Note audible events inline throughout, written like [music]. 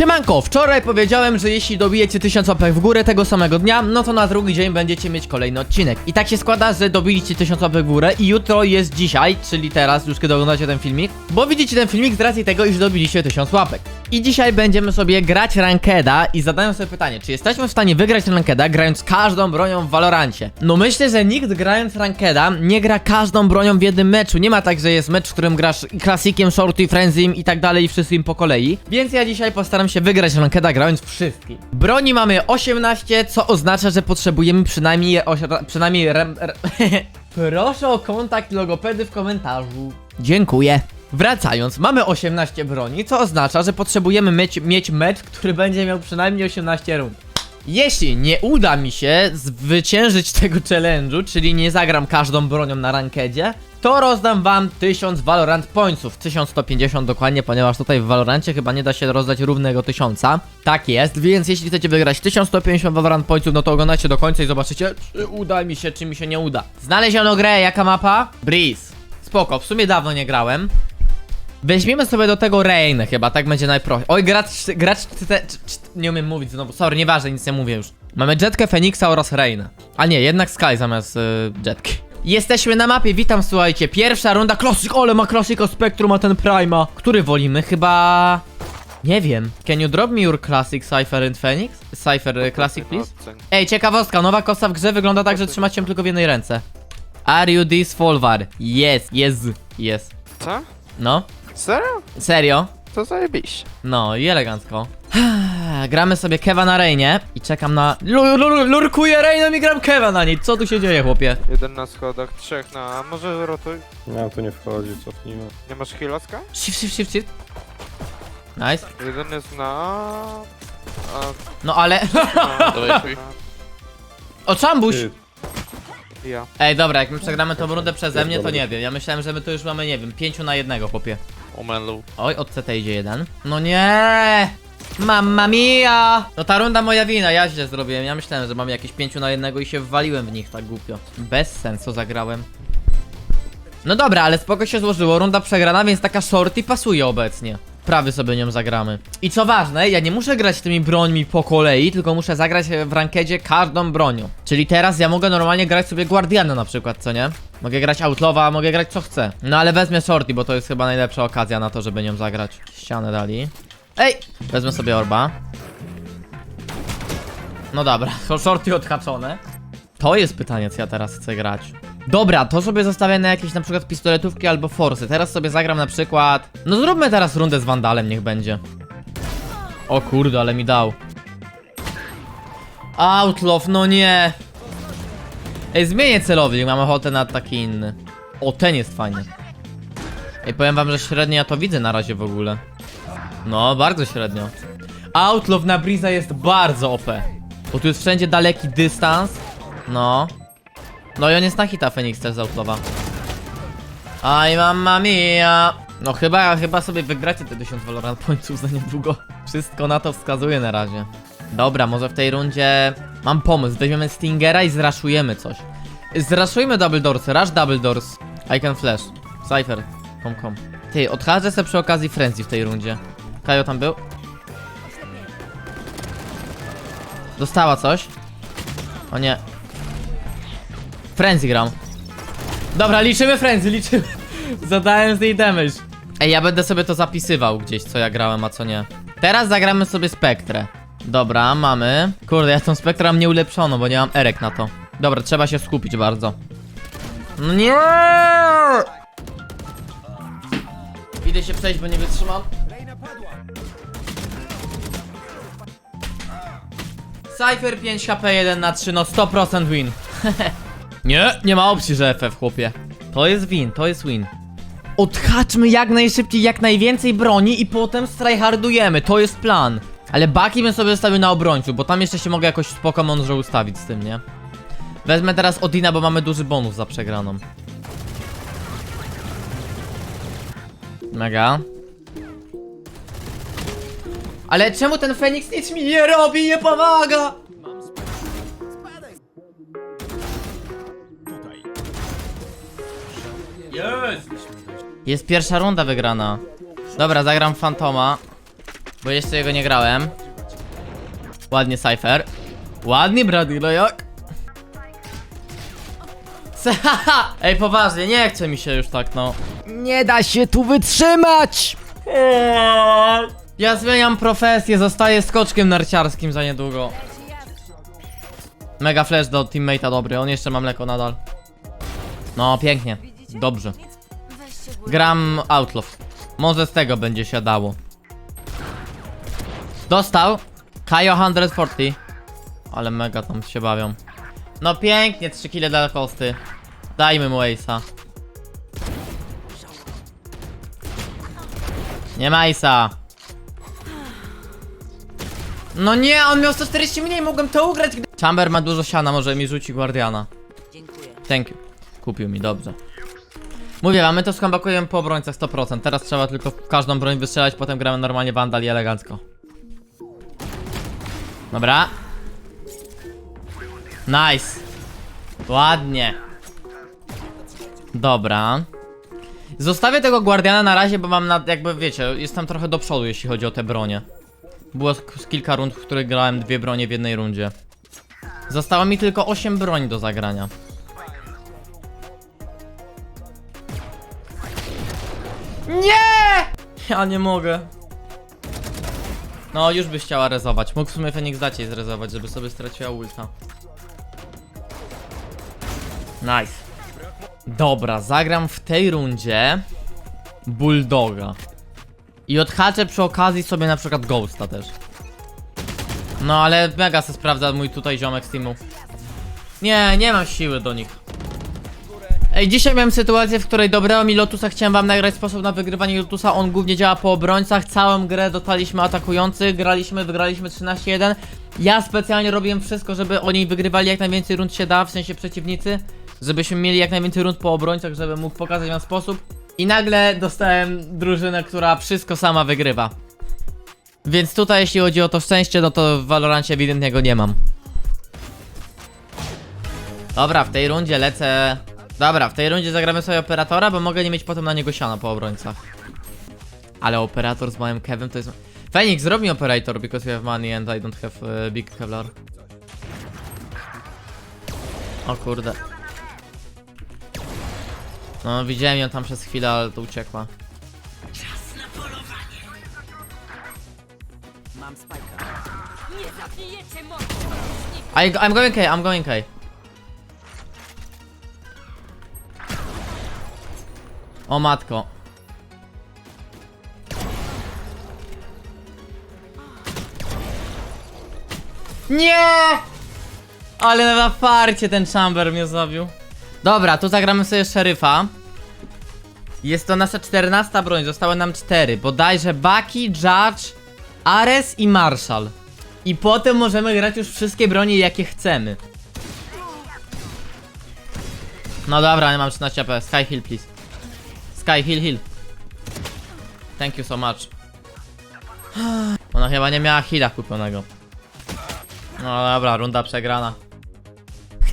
Siemanko, wczoraj powiedziałem, że jeśli dobijecie 1000 łapek w górę tego samego dnia, no to na drugi dzień będziecie mieć kolejny odcinek. I tak się składa, że dobiliście 1000 łapek w górę i jutro jest dzisiaj, czyli teraz, już kiedy oglądacie ten filmik, bo widzicie ten filmik z racji tego, iż dobiliście 1000 łapek. I dzisiaj będziemy sobie grać rankeda i zadaję sobie pytanie, czy jesteśmy w stanie wygrać rankeda grając każdą bronią w Valorancie? No myślę, że nikt grając rankeda nie gra każdą bronią w jednym meczu. Nie ma tak, że jest mecz, w którym grasz klasikiem, shorty, frenzim i tak dalej i wszystkim po kolei. Więc ja dzisiaj postaram się wygrać rankeda grając wszystkim. Broni mamy 18, co oznacza, że potrzebujemy przynajmniej przynajmniej rem, re, [laughs] Proszę o kontakt logopedy w komentarzu. Dziękuję. Wracając, mamy 18 broni, co oznacza, że potrzebujemy mieć, mieć mecz, który będzie miał przynajmniej 18 rund. Jeśli nie uda mi się zwyciężyć tego challenge'u, czyli nie zagram każdą bronią na rankedzie, to rozdam wam 1000 Valorant Pointsów, 1150 dokładnie, ponieważ tutaj w Valorancie chyba nie da się rozdać równego 1000. Tak jest, więc jeśli chcecie wygrać 1150 Valorant Pointsów, no to oglądajcie do końca i zobaczycie, czy uda mi się, czy mi się nie uda. Znaleziono grę, jaka mapa? Breeze. Spoko, w sumie dawno nie grałem. Weźmiemy sobie do tego Rain chyba, tak będzie najprościej. Oj, gracz, gracz, nie umiem mówić znowu, sorry, nieważne, nic nie mówię już. Mamy Jetkę, Feniksa oraz Rain. A nie, jednak Sky zamiast y, Jetki. Jesteśmy na mapie, witam, słuchajcie, pierwsza runda, Classic, ole ma Classic o Spectrum, a ten Prima. Który wolimy? Chyba... Nie wiem. Can you drop me your Classic, Cypher and Phoenix? Cypher y, Classic, please? Ej, ciekawostka, nowa kosa w grze wygląda tak, że trzymacie ją tylko w jednej ręce. Are you this Folvar? Yes, yes, yes. Co? No, Serio? serio? To zajebiście. No i elegancko. Gramy sobie Kewa na Rainie i czekam na... Lu- lu- lu- Lurkuję Rainem i gram Kewa na niej. Co tu się dzieje, chłopie? Jeden na schodach, trzech na... A może rotuj? No tu nie wchodzi, cofnijmy. Nie masz healaska? Shift, shift, shift, shift. Nice. Jeden jest na... A... No ale... [laughs] na... O, czambuś! Ty, Ja. Ej, dobra, jak my przegramy tą rundę przeze mnie, to nie wiem. Ja myślałem, że my tu już mamy, nie wiem, pięciu na jednego, chłopie. Omelu. Oj, od CT idzie jeden. No nie! Mamma mia! No ta runda moja wina, ja źle zrobiłem. Ja myślałem, że mam jakieś pięciu na jednego i się wwaliłem w nich tak głupio. Bez sensu zagrałem. No dobra, ale spoko się złożyło. Runda przegrana, więc taka shorty pasuje obecnie. Prawy sobie nią zagramy. I co ważne, ja nie muszę grać tymi brońmi po kolei, tylko muszę zagrać w rankedzie każdą bronią. Czyli teraz ja mogę normalnie grać sobie Guardiana na przykład, co nie? Mogę grać Outlawa, mogę grać co chcę. No ale wezmę shorty, bo to jest chyba najlepsza okazja na to, żeby nią zagrać. Ścianę dali. Ej! Wezmę sobie orba. No dobra, to shorty odhaczone. To jest pytanie, co ja teraz chcę grać. Dobra, to sobie zostawię na jakieś na przykład pistoletówki albo forsy. Teraz sobie zagram na przykład... No zróbmy teraz rundę z Wandalem, niech będzie. O kurde, ale mi dał. Outlaw, no nie. Ej, zmienię celownik, mam ochotę na taki inny. O, ten jest fajny. Ej, powiem wam, że średnio ja to widzę na razie w ogóle. No, bardzo średnio. Outlaw na Breeza jest bardzo OP. Bo tu jest wszędzie daleki dystans. No. No i on jest na hita Phoenix też z Outlawa. Aj mamma mia. No chyba, chyba sobie wygracie te 1000 Valorant Pointsów za niedługo. Wszystko na to wskazuje na razie. Dobra, może w tej rundzie... Mam pomysł, weźmiemy Stingera i zraszujemy coś. Zraszujmy Double Doors, rush Double Doors. I can flash. Cypher, kom kom. Ty, odchodzę sobie przy okazji Frenzy w tej rundzie. Kajo tam był? Dostała coś? O nie. Frenzy gram. Dobra, liczymy Frenzy, liczymy. [laughs] Zadałem z niej damage. Ej, ja będę sobie to zapisywał gdzieś, co ja grałem, a co nie. Teraz zagramy sobie Spektrę. Dobra, mamy. Kurde, ja tą Spektrę mam nieulepszoną, bo nie mam erek na to. Dobra, trzeba się skupić bardzo. No nie! Idę się przejść, bo nie wytrzymam. Cypher 5 HP 1 na 3, no 100% win. [laughs] nie, nie ma opcji, że FF, chłopie. To jest win, to jest win. Odhaczmy jak najszybciej, jak najwięcej broni i potem strajhardujemy, to jest plan. Ale baki bym sobie zostawił na obrońcu, bo tam jeszcze się mogę jakoś spoko mądrze ustawić z tym, nie? Wezmę teraz Odina, bo mamy duży bonus za przegraną. Mega. Ale czemu ten Feniks nic mi nie robi, nie pomaga? Jest! Jest pierwsza runda wygrana. Dobra, zagram Fantoma. Bo jeszcze jego nie grałem. Ładnie Cypher. Ładnie Brady, no jak? Haha! [laughs] Ej, poważnie, nie chce mi się już tak, no. Nie da się tu wytrzymać! Ja zmieniam profesję, zostaję skoczkiem narciarskim za niedługo. Mega flash do teammate'a dobry, on jeszcze ma mleko nadal. No, pięknie. Dobrze. Gram Outlaw. Może z tego będzie się dało. Dostał. Kajo 140. Ale mega tam się bawią. No pięknie, 3 kile dla Kosty. Dajmy mu Ace'a. Nie ma Ace'a. No nie, on miał 140 mniej, mogłem to ugrać. gdy- Chamber ma dużo siana, może mi rzuci Guardiana. Dziękuję. Thank you. Kupił mi, dobrze. Mówię wam, my to skombakujemy po obrońcach 100%. Teraz trzeba tylko każdą broń wystrzelać, potem gramy normalnie Vandal i elegancko. Dobra. Nice. Ładnie. Dobra. Zostawię tego Guardiana na razie, bo mam na, jakby wiecie, jestem trochę do przodu, jeśli chodzi o te bronie. Było z, kilka rund, w których grałem dwie bronie w jednej rundzie. Zostało mi tylko 8 broni do zagrania. Nie! Ja nie mogę. No, już byś chciała rezować. Mógł w sumie Fenix dać jej zrezować, żeby sobie straciła ulta. Nice. Dobra, zagram w tej rundzie Bulldoga. I odhaczę przy okazji sobie na przykład Ghosta też. No, ale mega se sprawdza mój tutaj ziomek z teamu. Nie, nie mam siły do nich. Ej, dzisiaj miałem sytuację, w której dobrego mi Lotusa chciałem wam nagrać sposób na wygrywanie Lotusa. On głównie działa po obrońcach. Całą grę dotaliśmy atakujących, graliśmy, wygraliśmy 13-1. Ja specjalnie robiłem wszystko, żeby oni wygrywali jak najwięcej rund się da, w sensie przeciwnicy. Żebyśmy mieli jak najwięcej rund po obrońcach, żeby mógł pokazać wam sposób. I nagle dostałem drużynę, która wszystko sama wygrywa. Więc tutaj jeśli chodzi o to szczęście, no to w Valorancie ewidentnie go nie mam. Dobra, w tej rundzie lecę. Dobra, w tej rundzie zagramy sobie operatora, bo mogę nie mieć potem na niego siana po obrońcach. Ale operator z małym kewem to jest. Phoenix, zrób mi operator because you have money and I don't have uh, big kevlar. O kurde. No, widziałem ją tam przez chwilę, ale to uciekła. Mam spajka. I, I'm going K, I'm going K. O matko. Nie! Ale na farcie ten chamber mnie zabił. Dobra, tu zagramy sobie szeryfa. Jest to nasza 14 broń, zostały nam 4. Bodajże Bucky, Judge, Ares i Marshall. I potem możemy grać już wszystkie broni jakie chcemy. No dobra, nie mam 13 AP. Sky heal please. Sky heal heal. Thank you so much. Ona chyba nie miała heala kupionego. No dobra, runda przegrana.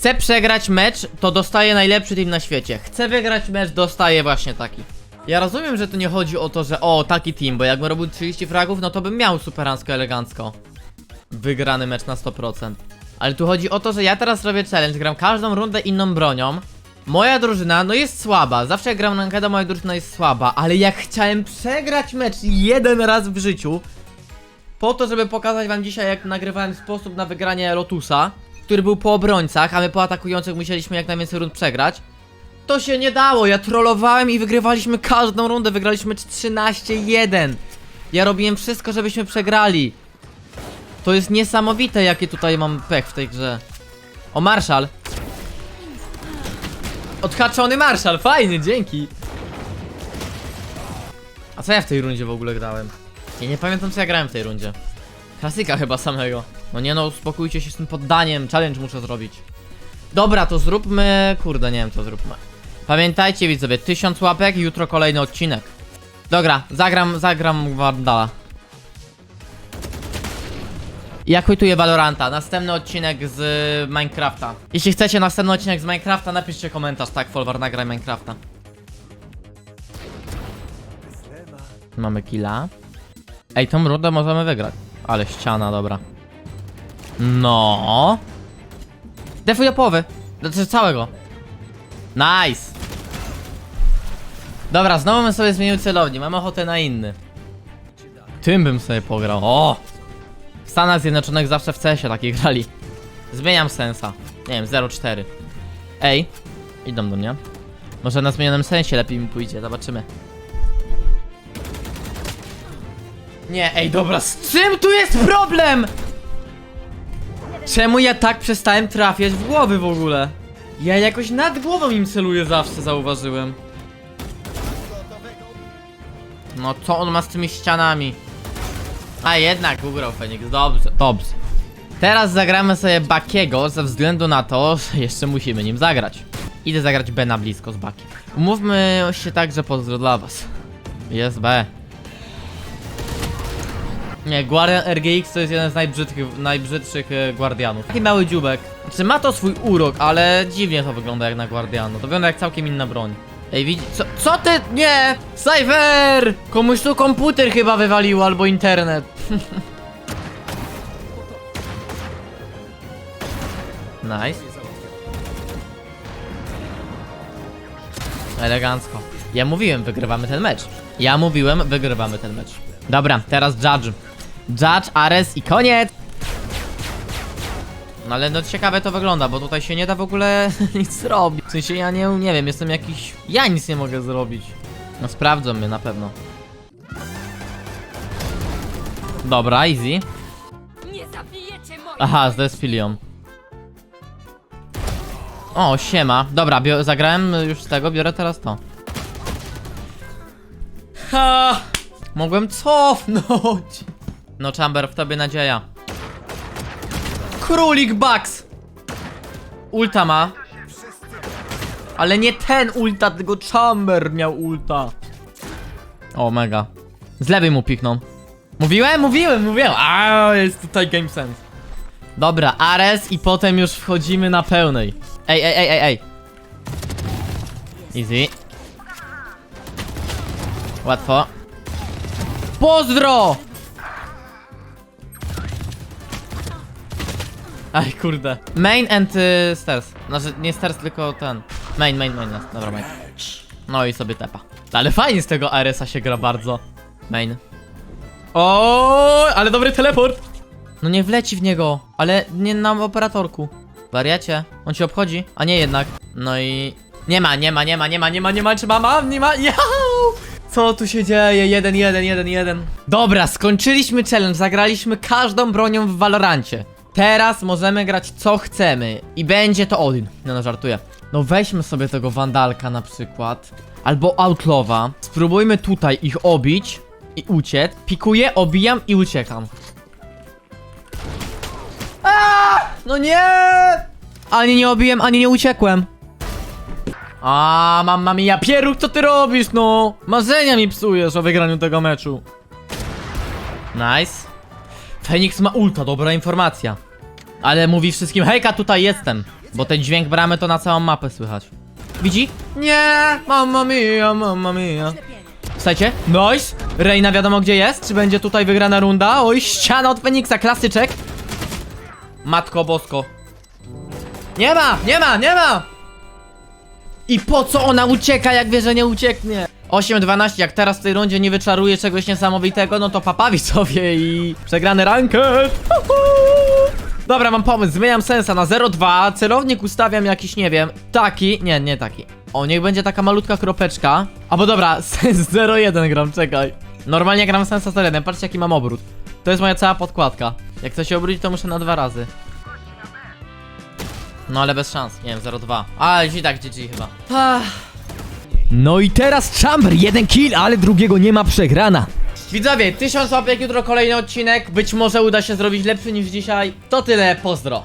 Chcę przegrać mecz, to dostaję najlepszy team na świecie. Chcę wygrać mecz, dostaję właśnie taki. Ja rozumiem, że tu nie chodzi o to, że o, taki team, bo jakbym robił 30 fragów, no to bym miał superancko elegancko wygrany mecz na 100%. Ale tu chodzi o to, że ja teraz robię challenge, gram każdą rundę inną bronią. Moja drużyna, no jest słaba. Zawsze jak gram rankeda, moja drużyna jest słaba. Ale jak chciałem przegrać mecz jeden raz w życiu, po to, żeby pokazać wam dzisiaj, jak nagrywałem sposób na wygranie Lotusa, który był po obrońcach, a my po atakujących musieliśmy jak najwięcej rund przegrać, to się nie dało. Ja trollowałem i wygrywaliśmy każdą rundę. Wygraliśmy 13-1. Ja robiłem wszystko, żebyśmy przegrali. To jest niesamowite, jakie tutaj mam pech w tej grze. O, Marszal. Odhaczony Marszal, fajny, dzięki. A co ja w tej rundzie w ogóle grałem? Ja nie pamiętam, co ja grałem w tej rundzie. Klasyka chyba samego. No nie no, uspokójcie się z tym poddaniem, challenge muszę zrobić. Dobra, to zróbmy... Kurde, nie wiem, co zróbmy. Pamiętajcie widzowie, 1000 łapek jutro kolejny odcinek. Dobra, zagram, zagram Wardala. Ja quituję Valoranta. Następny odcinek z Minecrafta. Jeśli chcecie następny odcinek z Minecrafta, napiszcie komentarz. Tak, Folwar, nagraj Minecrafta. Mamy killa. Ej, tą rundę możemy wygrać. Ale ściana, dobra. No. Defuję połowy. Znaczy całego. Nice. Dobra, znowu bym sobie zmienił celownik. Mam ochotę na inny. Tym bym sobie pograł. O! W Stanach Zjednoczonych zawsze w CS-ie takie [laughs] grali. Zmieniam sensa. Nie wiem, 0,4. Ej, idą do mnie. Może na zmienionym sensie lepiej mi pójdzie, zobaczymy. Nie, ej, dobra, z czym tu jest problem? Czemu ja tak przestałem trafiać w głowy w ogóle? Ja jakoś nad głową im celuję zawsze, zauważyłem. No co on ma z tymi ścianami? A jednak ugrał Feniks, dobrze, dobrze. Teraz zagramy sobie Bakiego ze względu na to, że jeszcze musimy nim zagrać. Idę zagrać B na blisko z Bakiem. Umówmy się tak, że pozdro dla was. Jest B. Nie, Guardian RGX to jest jeden z najbrzydszych, najbrzydszych e, Guardianów. Taki mały dziubek. Znaczy ma to swój urok, ale dziwnie to wygląda jak na Guardianu. To wygląda jak całkiem inna broń. Ej, widzi... Co, co ty? Nie! Cypher! Komuś tu komputer chyba wywalił, albo internet. [laughs] nice. Elegancko. Ja mówiłem, wygrywamy ten mecz. Ja mówiłem, wygrywamy ten mecz. Dobra, teraz Judge. Judge, Ares i koniec! No ale no ciekawe to wygląda, bo tutaj się nie da w ogóle [laughs] nic zrobić. W sensie ja nie, nie wiem, jestem jakiś... Ja nic nie mogę zrobić. No sprawdzą mnie na pewno. Dobra, easy. Nie zabijecie moich Aha, z Filią. O, siema. Dobra, zagrałem już z tego, biorę teraz to. Ha! Mogłem cofnąć. No, Chamber, w tobie nadzieja. Królik Bugs! Ulta ma. Ale nie ten ulta, tylko Chamber miał ulta. O, mega. Z lewej mu pikną. Mówiłem, mówiłem, mówiłem. A, jest tutaj game sense. Dobra, Ares i potem już wchodzimy na pełnej. Ej, ej, ej, ej, ej. Easy. Łatwo. Pozdro! Aj, kurde. Main and y, stairs. Znaczy, nie stairs, tylko ten. Main, main, main. no, Dobra, main. No i sobie tepa. Ale fajnie z tego Aresa się gra bardzo. Main. O, ale dobry teleport. No nie wleci w niego, ale nie na operatorku. Wariacie, on się obchodzi, a nie jednak. No i... Nie ma, nie ma, nie ma, nie ma, nie ma, nie ma, czy ma, mam, nie ma, Jau! Co tu się dzieje? Jeden, jeden, jeden, jeden. Dobra, skończyliśmy challenge, zagraliśmy każdą bronią w Valorancie. Teraz możemy grać co chcemy i będzie to Odin. No, no żartuję. No weźmy sobie tego Wandalka na przykład. Albo Outlawa. Spróbujmy tutaj ich obić i uciec. Pikuję, obijam i uciekam. A! No nie! Ani nie obiłem, ani nie uciekłem. A, mamma mia, Pieruk, co ty robisz, no? Marzenia mi psujesz o wygraniu tego meczu. Nice. Fenix ma ulta, dobra informacja. Ale mówi wszystkim, hejka, tutaj jestem. Bo ten dźwięk bramy to na całą mapę słychać. Widzi? Nie, mamma mia, mamma mia. Słuchajcie, nice. Reina wiadomo gdzie jest? Czy będzie tutaj wygrana runda? Oj, ściana od Feniksa, klasyczek. Matko bosko. Nie ma, nie ma, nie ma! I po co ona ucieka, jak wie, że nie ucieknie? 8-12, jak teraz w tej rundzie nie wyczaruje czegoś niesamowitego, no to papawi sobie i przegrany ranket. Dobra, mam pomysł, zmieniam sensa na 0,2, celownik ustawiam jakiś, nie wiem, taki, nie, nie taki. O, niech będzie taka malutka kropeczka. Albo dobra, [laughs] sens 0,1 gram, czekaj. Normalnie gram sensa 0,1, patrzcie jaki mam obrót. To jest moja cała podkładka. Jak chcę się obrócić, to muszę na dwa razy. No ale bez szans, nie wiem, 0,2. A, i tak GG chyba. No i teraz Chamber, jeden kill, ale drugiego nie ma przegrana. Widzowie, 1000 łapek, jutro kolejny odcinek. Być może uda się zrobić lepszy niż dzisiaj. To tyle, pozdro.